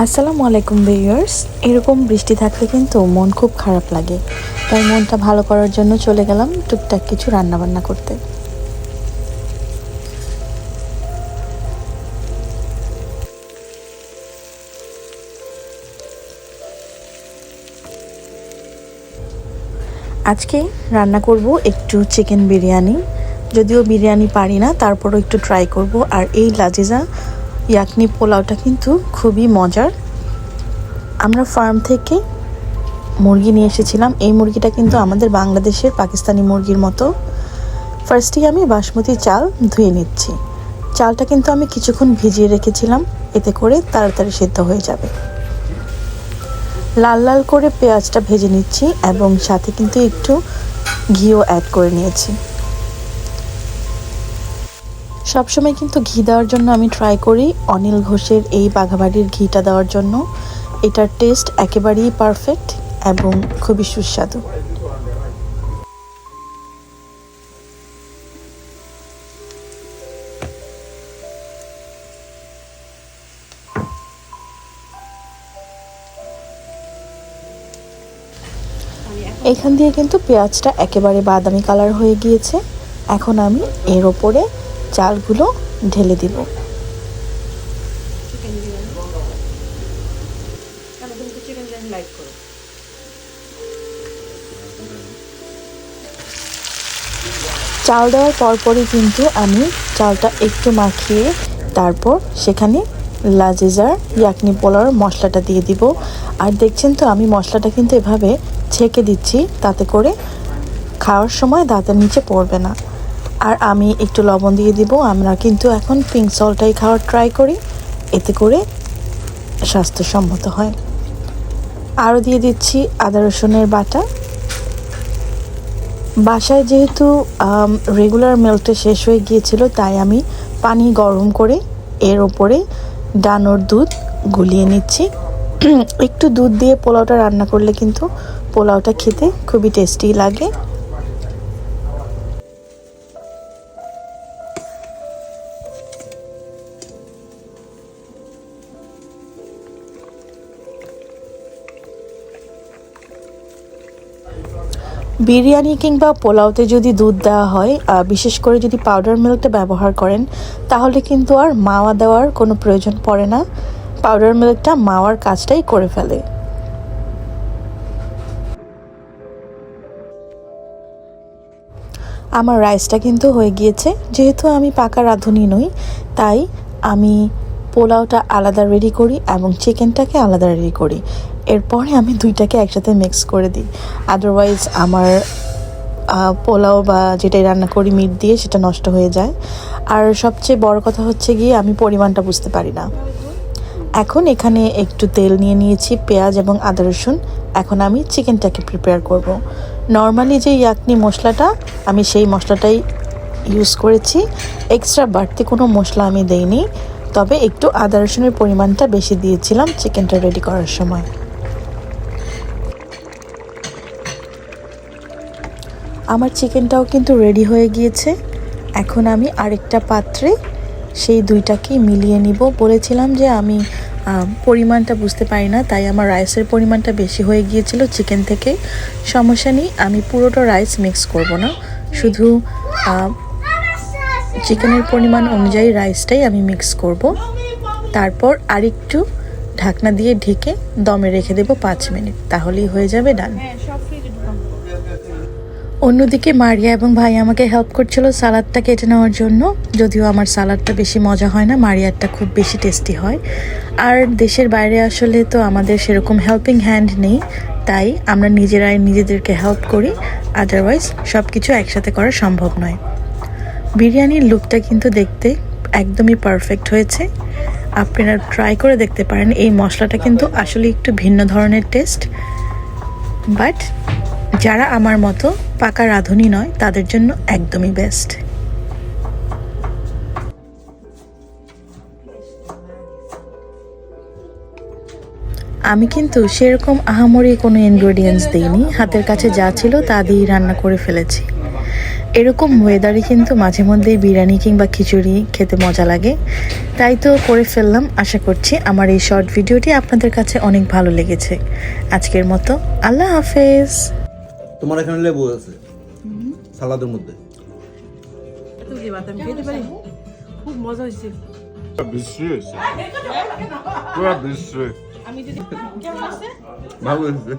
আসসালামু আলাইকুম ভিউয়ার্স। এরকম বৃষ্টি থাকলে কিন্তু মন খুব খারাপ লাগে। তাই মনটা ভালো করার জন্য চলে গেলাম টুকটাক কিছু রান্নাবান্না করতে। আজকে রান্না করব একটু চিকেন বিরিয়ানি। যদিও বিরিয়ানি পারি না, তারপরও একটু ট্রাই করব। আর এই লাজিজা ইয়াকনি পোলাওটা কিন্তু খুবই মজার। আমরা ফার্ম থেকে মুরগি নিয়ে এসেছিলাম। এই মুরগিটা কিন্তু আমাদের বাংলাদেশের পাকিস্তানি মুরগির মতো। ফার্স্টেই আমি বাসমতি চাল ধুয়ে নিচ্ছি। চালটা কিন্তু আমি কিছুক্ষণ ভিজিয়ে রেখেছিলাম। এতে করে তাড়াতাড়ি সেদ্ধ হয়ে যাবে। লাল লাল করে পেঁয়াজটা ভেজে নিচ্ছি এবং সাথে কিন্তু একটু ঘিও অ্যাড করে নিয়েছি। সবসময় কিন্তু ঘি দেওয়ার জন্য আমি ট্রাই করি। অনিল ঘোষের এই বাঘাবাড়ির ঘিটা দেওয়ার জন্য। এটার টেস্ট একেবারেই পারফেক্ট এবং খুবই সুস্বাদু। এখান দিয়ে কিন্তু পেঁয়াজটা একেবারে বাদামি কালার হয়ে গিয়েছে। এখন আমি এর ওপরে চালগুলো ঢেলে দিব। চাল দেওয়ার পরপরই কিন্তু আমি চালটা একটু মাখিয়ে তারপর সেখানে লাজেজার ইয়াকনি পোলার মশলাটা দিয়ে দিব। আর দেখছেন তো আমি মশলাটা কিন্তু এভাবে ছেঁকে দিচ্ছি, তাতে করে খাওয়ার সময় দাঁতের নিচে পড়বে না। আর আমি একটু লবণ দিয়ে দিব। আমরা কিন্তু এখন পিঙ্ক সল্টটাই খাওয়ার ট্রাই করি। এতে করে স্বাস্থ্যসম্মত হয়। আরও দিয়ে দিচ্ছি আদা রসুনের বাটা। বাসায় যেহেতু রেগুলার মিল্কটা শেষ হয়ে গিয়েছিল, তাই আমি পানি গরম করে এর ওপরে ডানোর দুধ গুলিয়ে নিচ্ছি। একটু দুধ দিয়ে পোলাওটা রান্না করলে কিন্তু পোলাওটা খেতে খুবই টেস্টি লাগে। বিরিয়ানি কিংবা পোলাওতে যদি দুধ দেওয়া হয় বিশেষ করে যদি পাউডার মিল্কটা ব্যবহার করেন, তাহলে কিন্তু আর মাওয়া দেওয়ার কোনো প্রয়োজন পড়ে না। পাউডার মিল্কটা মাওয়ার কাজটাই করে ফেলে। আমার রাইসটা কিন্তু হয়ে গিয়েছে। যেহেতু আমি পাকা রাঁধুনি নই, তাই আমি পোলাওটা আলাদা রেডি করি এবং চিকেনটাকে আলাদা রেডি করি। এরপরে আমি দুইটাকে একসাথে মিক্স করে দিই। আদারওয়াইজ আমার পোলাও বা যেটাই রান্না করি মিট দিয়ে সেটা নষ্ট হয়ে যায়। আর সবচেয়ে বড় কথা হচ্ছে গিয়ে, আমি পরিমাণটা বুঝতে পারি না। এখন এখানে একটু তেল নিয়ে নিয়েছি, পেঁয়াজ এবং আদা রসুন। এখন আমি চিকেনটাকে প্রিপেয়ার করব। নর্মালি যে ইয়াকনি মশলাটা, আমি সেই মশলাটাই ইউজ করেছি। এক্সট্রা বাড়তি কোনো মশলা আমি দেইনি। তবে একটু আদা রসুনের পরিমাণটা বেশি দিয়েছিলাম চিকেনটা রেডি করার সময়। আমার চিকেনটাও কিন্তু রেডি হয়ে গিয়েছে। এখন আমি আরেকটা পাত্রে সেই দুইটাকে মিলিয়ে নিব। বলেছিলাম যে আমি পরিমাণটা বুঝতে পারি না, তাই আমার রাইসের পরিমাণটা বেশি হয়ে গিয়েছিল চিকেন থেকে। সমস্যা নেই, আমি পুরোটা রাইস মিক্স করব না। শুধু চিকেনের পরিমাণ অনুযায়ী রাইসটাই আমি মিক্স করব। তারপর আরেকটু ঢাকনা দিয়ে ঢেকে দমে রেখে দেবো পাঁচ মিনিট। তাহলেই হয়ে যাবে ডান হ্যাঁ অন্যদিকে মারিয়া এবং ভাই আমাকে হেল্প করছিল সালাদটা কেটে নেওয়ার জন্য। যদিও আমার সালাদটা বেশি মজা হয় না মারিয়ারটা খুব বেশি টেস্টি হয়। আর দেশের বাইরে আসলে তো আমাদের সেরকম হেল্পিং হ্যান্ড নেই তাই আমরা নিজেরাই নিজেদেরকে হেল্প করি আদারওয়াইজ সব কিছু একসাথে করা সম্ভব নয়। বিরিয়ানির লুকটা কিন্তু দেখতে একদমই পারফেক্ট হয়েছে। আপনারা ট্রাই করে দেখতে পারেন, এই মশলাটা কিন্তু আসলে একটু ভিন্ন ধরনের টেস্ট বাট যারা আমার মতো পাকা রাঁধুনি নয়, তাদের জন্য একদমই বেস্ট আমি কিন্তু সেরকম আহামরি কোনো ইনগ্রেডিয়েন্টস দিইনি। হাতের কাছে যা ছিল তা দিয়েই রান্না করে ফেলেছি। এরকম ওয়েদারে কিন্তু মাঝে মধ্যেই বিরিয়ানি কিংবা খিচুড়ি খেতে মজা লাগে। তাই তো করে ফেললাম। আশা করছি আমার এই শর্ট ভিডিওটি আপনাদের কাছে অনেক ভালো লেগেছে। আজকের মতো আল্লাহ হাফেজ। তোমার এখানে লেবু আছে? সালাদের মধ্যে। খুব মজা হয়েছে ভালো হয়েছে।